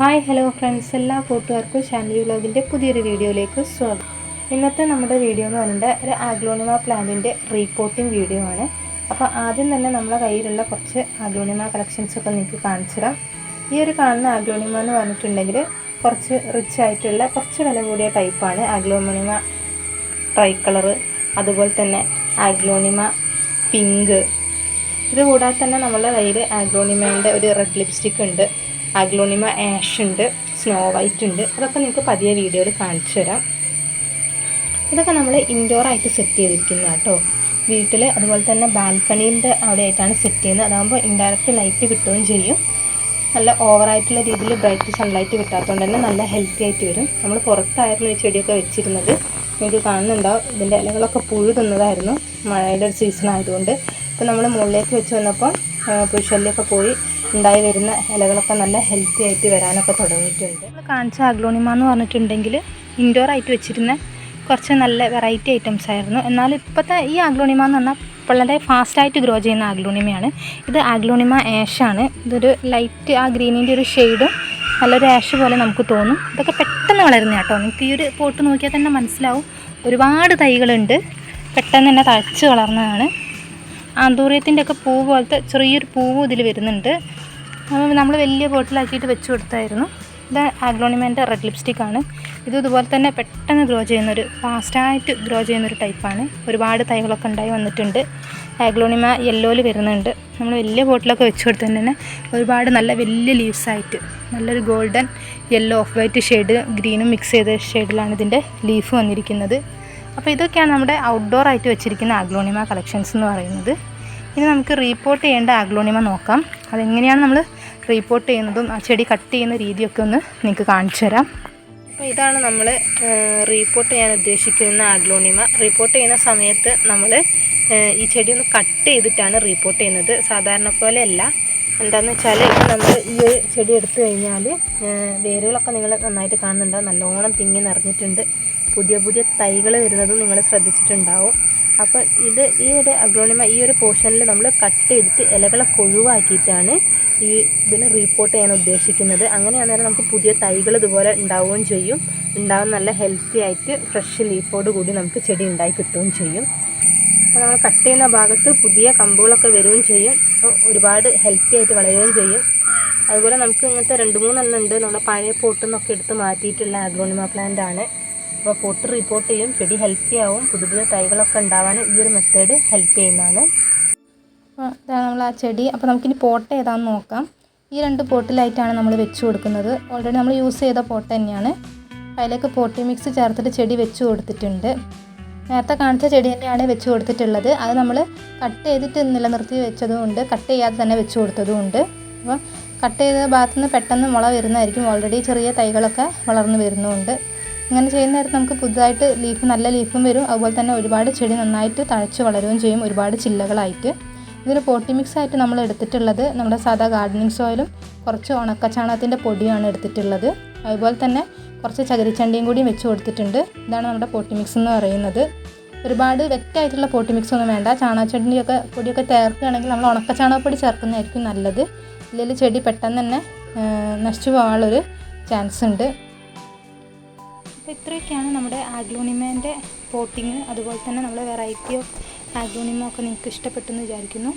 Hi hello friends. എല്ലാ കൂട്ടുകാർക്കും ഷാൻഡി വ്ലോഗിന്റെ പുതിയൊരു വീഡിയോയിലേക്ക് സ്വാഗതം. ഇന്നത്തെ നമ്മുടെ വീഡിയോ എന്ന് പറയുന്നത് ഒരു ആഗ്ലോണിമ പ്ലാന്റിന്റെ റീപോർട്ടിംഗ് വീഡിയോ ആണ്. അപ്പോൾ ആദ്യം തന്നെ നമ്മളെ കയ്യിലുള്ള കുറച്ച് ആഗ്ലോണിമ കളക്ഷൻസ് ഒക്കെ നിങ്ങൾക്ക് കാണിച്ചിടാം ഈ ഒരു കാണുന്ന ആഗ്ലോണിമ എന്ന് പറഞ്ഞിട്ടുണ്ടെങ്കിൽ കുറച്ച് റിച്ച് ആയിട്ടുള്ള കുറച്ച് വില കൂടിയ ടൈപ്പാണ് ആഗ്ലോണിമ ട്രൈ കളറ് അതുപോലെ തന്നെ ആഗ്ലോണിമ പിങ്ക് ഇത് കൂടാതെ തന്നെ നമ്മളുടെ കയ്യിൽ ആഗ്ലോണിമേന്റെ ഒരു റെഡ് ലിപ്സ്റ്റിക് ഉണ്ട്. ആഗ്ലോണിമ ആഷ് ഉണ്ട് സ്നോ വൈറ്റ് ഉണ്ട്. അതൊക്കെ നിങ്ങൾക്ക് പതിയെ വീഡിയോയിൽ കാണിച്ചു തരാം. ഇതൊക്കെ നമ്മൾ ഇൻഡോർ ആയിട്ട് സെറ്റ് ചെയ്തിരിക്കുന്ന കേട്ടോ. വീട്ടിൽ അതുപോലെ തന്നെ ബാൽക്കണീന്റെ അവിടെ ആയിട്ടാണ് സെറ്റ് ചെയ്യുന്നത്. അതാകുമ്പോൾ ഇൻഡയറക്റ്റ് ലൈറ്റ് കിട്ടുകയും ചെയ്യും. നല്ല ഓവറായിട്ടുള്ള രീതിയിൽ ബ്രൈറ്റ് സൺലൈറ്റ് കിട്ടാത്തതുകൊണ്ട് തന്നെ നല്ല ഹെൽത്തി ആയിട്ട് വരും. നമ്മൾ പുറത്തായിരുന്നു ഈ ചെടിയൊക്കെ വെച്ചിരുന്നത്. നിങ്ങൾക്ക് കാണുന്നുണ്ടാവും ഇതിന്റെ ഇലകളൊക്കെ പുഴു തിന്നതായിരുന്നു മഴയുടെ ഒരു സീസൺ ആയതുകൊണ്ട്. ഇപ്പോൾ നമ്മൾ മുകളിലേക്ക് വെച്ച് വന്നപ്പോൾ പുഴുശല്യമൊക്കെ പോയി ഉണ്ടായി വരുന്ന ഇലകളൊക്കെ നല്ല ഹെൽത്തി ആയിട്ട് വരാനൊക്കെ തുടങ്ങിയിട്ടുണ്ട്. നമ്മൾ കാണിച്ച അഗ്ലോണിമ എന്ന് പറഞ്ഞിട്ടുണ്ടെങ്കിൽ ഇൻഡോർ ആയിട്ട് വെച്ചിരുന്ന കുറച്ച് നല്ല വെറൈറ്റി ഐറ്റംസ് ആയിരുന്നു. എന്നാൽ ഇപ്പോഴത്തെ ഈ ആഗ്ലോണിമ എന്ന് പറഞ്ഞാൽ വളരെ ഫാസ്റ്റായിട്ട് ഗ്രോ ചെയ്യുന്ന ആഗ്ലോണിമയാണ് ഇത് ആഗ്ലോണിമ ആഷാണ് ഇതൊരു ലൈറ്റ് ആ ഗ്രീനിന്റെ ഒരു ഷെയ്ഡും നല്ലൊരു ആഷ് പോലെ നമുക്ക് തോന്നും. ഇതൊക്കെ പെട്ടെന്ന് വളരുന്ന കേട്ടോ നിങ്ങൾക്ക് ഈ ഒരു പോട്ട് നോക്കിയാൽ തന്നെ മനസ്സിലാവും. ഒരുപാട് തൈകളുണ്ട്. പെട്ടെന്ന് തന്നെ തഴച്ച് വളർന്നതാണ്. ആന്തൂറിയത്തിന്റെ ഒക്കെ പൂ പോലത്തെ ചെറിയൊരു പൂവും ഇതിൽ വരുന്നുണ്ട്. നമ്മൾ വലിയ ബോട്ടിലാക്കിയിട്ട് വെച്ച് കൊടുത്തായിരുന്നു. ഇത് ആഗ്ലോണിമേന്റെ റെഡ് ലിപ്സ്റ്റിക് ആണ്. ഇത് ഇതുപോലെ തന്നെ പെട്ടെന്ന് ഗ്രോ ചെയ്യുന്നൊരു ഫാസ്റ്റായിട്ട് ഗ്രോ ചെയ്യുന്നൊരു ടൈപ്പാണ്. ഒരുപാട് തൈകളൊക്കെ ഉണ്ടായി വന്നിട്ടുണ്ട്. ആഗ്ലോണിമ യെല്ലോയിൽ വരുന്നുണ്ട്. നമ്മൾ വലിയ ബോട്ടിലൊക്കെ വെച്ച് കൊടുത്ത് തന്നെ ഒരുപാട് നല്ല വലിയ ലീവ്സായിട്ട് നല്ലൊരു golden yellow off white shade ഗ്രീനും മിക്സ് ചെയ്ത ഷെയ്ഡിലാണ് ഇതിന്റെ ലീഫ് വന്നിരിക്കുന്നത്. അപ്പോൾ ഇതൊക്കെയാണ് നമ്മുടെ ഔട്ട്ഡോർ ആയിട്ട് വെച്ചിരിക്കുന്ന ആഗ്ലോണിമ കളക്ഷൻസ് എന്ന് പറയുന്നത്. ഇനി നമുക്ക് റീപ്പോർട്ട് ചെയ്യേണ്ട ആഗ്ലോണിമ നോക്കാം. അതെങ്ങനെയാണ് നമ്മൾ റീപ്പോർട്ട് ചെയ്യുന്നതും ആ ചെടി കട്ട് ചെയ്യുന്ന രീതിയൊക്കെ ഒന്ന് നിങ്ങൾക്ക് കാണിച്ചു തരാം. അപ്പോൾ ഇതാണ് നമ്മൾ റീപ്പോർട്ട് ചെയ്യാൻ ഉദ്ദേശിക്കുന്ന ആഗ്ലോണിമ റീപ്പോർട്ട് ചെയ്യുന്ന സമയത്ത് നമ്മൾ ഈ ചെടി ഒന്ന് കട്ട് ചെയ്തിട്ടാണ് റീപ്പോർട്ട് ചെയ്യുന്നത്. സാധാരണ പോലെ അല്ല എന്താണെന്ന് വെച്ചാൽ നമ്മൾ ഈ ഒരു ചെടി എടുത്തു കഴിഞ്ഞാൽ വേരുകളൊക്കെ നിങ്ങൾ നന്നായിട്ട് കാണുന്നുണ്ടാവും. നല്ലോണം തിങ്ങി നിറഞ്ഞിട്ടുണ്ട്. പുതിയ പുതിയ തൈകൾ വരുന്നതും നിങ്ങൾ ശ്രദ്ധിച്ചിട്ടുണ്ടാവും. അപ്പോൾ ഇത് ഈ ഒരു അഗ്രോണിമ ഈ ഒരു പോർഷനിൽ നമ്മൾ കട്ട് ചെയ്തിട്ട് ഇലകളൊക്കെ ഒഴിവാക്കിയിട്ടാണ് ഈ ഇതിന് റീപ്പോർട്ട് ചെയ്യാൻ ഉദ്ദേശിക്കുന്നത്. അങ്ങനെയാണെങ്കിൽ നമുക്ക് പുതിയ തൈകൾ ഇതുപോലെ ഉണ്ടാവുകയും ചെയ്യും. ഉണ്ടാവും നല്ല ഹെൽത്തി ആയിട്ട് ഫ്രഷ് ലീഫോട് കൂടി നമുക്ക് ചെടി ഉണ്ടായി കിട്ടുകയും ചെയ്യും. അപ്പോൾ നമ്മൾ കട്ട് ചെയ്യുന്ന ഭാഗത്ത് പുതിയ കമ്പുകളൊക്കെ വരികയും ചെയ്യും. ഒരുപാട് ഹെൽത്തി ആയിട്ട് വളരുകയും ചെയ്യും. അതുപോലെ നമുക്ക് ഇങ്ങനത്തെ രണ്ട് മൂന്നെണ്ണം ഉണ്ട്. നമ്മുടെ പഴയ പോട്ടിൽ നിന്നൊക്കെ എടുത്ത് മാറ്റിയിട്ടുള്ള ആഗ്രോണിമ പ്ലാന്റ് ആണ്. അപ്പോൾ പൊട്ട് റിപ്പോർട്ട് ചെയ്യും. ചെടി ഹെൽത്തി ആവും. പുതിയ പുതിയ തൈകളൊക്കെ ഉണ്ടാവാൻ ഈ ഒരു മെത്തേഡ് ഹെൽപ്പ് ചെയ്യുന്നതാണ്. അപ്പോൾ ഇതാണ് നമ്മൾ ആ ചെടി. അപ്പോൾ നമുക്കിനി പോട്ട് ഏതാണെന്ന് നോക്കാം. ഈ രണ്ട് പോട്ടിലായിട്ടാണ് നമ്മൾ വെച്ച് കൊടുക്കുന്നത്. ഓൾറെഡി നമ്മൾ യൂസ് ചെയ്ത പോട്ട് തന്നെയാണ്. അതിലേക്ക് പോട്ടി മിക്സ് ചേർത്തിട്ട് ചെടി വെച്ച് കൊടുത്തിട്ടുണ്ട്. നേരത്തെ കാണിച്ച ചെടി തന്നെയാണ് വെച്ച് കൊടുത്തിട്ടുള്ളത്. അത് നമ്മൾ കട്ട് ചെയ്തിട്ട് നിലനിർത്തി വെച്ചതുകൊണ്ട് കട്ട് ചെയ്യാതെ തന്നെ വെച്ച് കൊടുത്തതുകൊണ്ട് അപ്പോൾ കട്ട് ചെയ്ത ഭാഗത്തുനിന്ന് പെട്ടെന്ന് മുള വരുന്നതായിരിക്കും. ഓൾറെഡി ചെറിയ തൈകളൊക്കെ വളർന്നു വരുന്നുമുണ്ട് ഇങ്ങനെ ചെയ്യുന്ന നേരത്ത് നമുക്ക് പുതുതായിട്ട് ലീഫ് നല്ല ലീഫും വരും. അതുപോലെ തന്നെ ഒരുപാട് ചെടി നന്നായിട്ട് തഴച്ച് വളരുകയും ചെയ്യും. ഒരുപാട് ചില്ലകളായിട്ട്. ഇതിൽ പോട്ടി മിക്സ് ആയിട്ട് നമ്മൾ എടുത്തിട്ടുള്ളത് നമ്മുടെ സാധാ ഗാർഡനിങ് സോയിലും കുറച്ച് ഉണക്കച്ചാണകത്തിന്റെ പൊടിയാണ് എടുത്തിട്ടുള്ളത്. അതുപോലെ തന്നെ കുറച്ച് ചകിരിച്ചണ്ടിയും കൂടി വെച്ച് കൊടുത്തിട്ടുണ്ട്. ഇതാണ് നമ്മുടെ പോട്ടി മിക്സ് എന്ന് പറയുന്നത്. ഒരുപാട് വ്യക്തമായിട്ടുള്ള പോട്ടി മിക്സ് ഒന്നും വേണ്ട. ചാണകച്ചണ്ടിയൊക്കെ പൊടിയൊക്കെ ചേർക്കുകയാണെങ്കിൽ നമ്മൾ ഉണക്കച്ചാണകപ്പൊടി ചേർക്കുന്നതായിരിക്കും നല്ലത്. ഇല്ലെങ്കിൽ ചെടി പെട്ടെന്ന് തന്നെ നശിച്ചു പോകാനുള്ളൊരു ചാൻസ് ഉണ്ട്. അപ്പോൾ ഇത്രയൊക്കെയാണ് നമ്മുടെ ആഗ്ലോണിമേന്റെ പോട്ടിങ് അതുപോലെ തന്നെ നമ്മുടെ വെറൈറ്റി ഓഫ് ആഗ്ലോണിമ ഒക്കെ നിങ്ങൾക്ക് ഇഷ്ടപ്പെട്ടെന്ന് വിചാരിക്കുന്നു.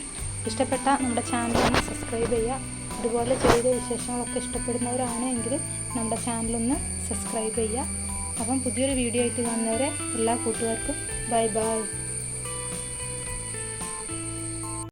ഇഷ്ടപ്പെട്ട നമ്മുടെ ചാനൽ ഒന്ന് സബ്സ്ക്രൈബ് ചെയ്യുക. അതുപോലെ ചെയ്ത വിശേഷങ്ങളൊക്കെ ഇഷ്ടപ്പെടുന്നവരാണ് എങ്കിൽ നമ്മുടെ ചാനലൊന്ന് സബ്സ്ക്രൈബ് ചെയ്യുക. അപ്പം പുതിയൊരു വീഡിയോ ആയിട്ട് കാണുന്നവരെ എല്ലാ കൂട്ടുകാർക്കും ബൈ ബൈ.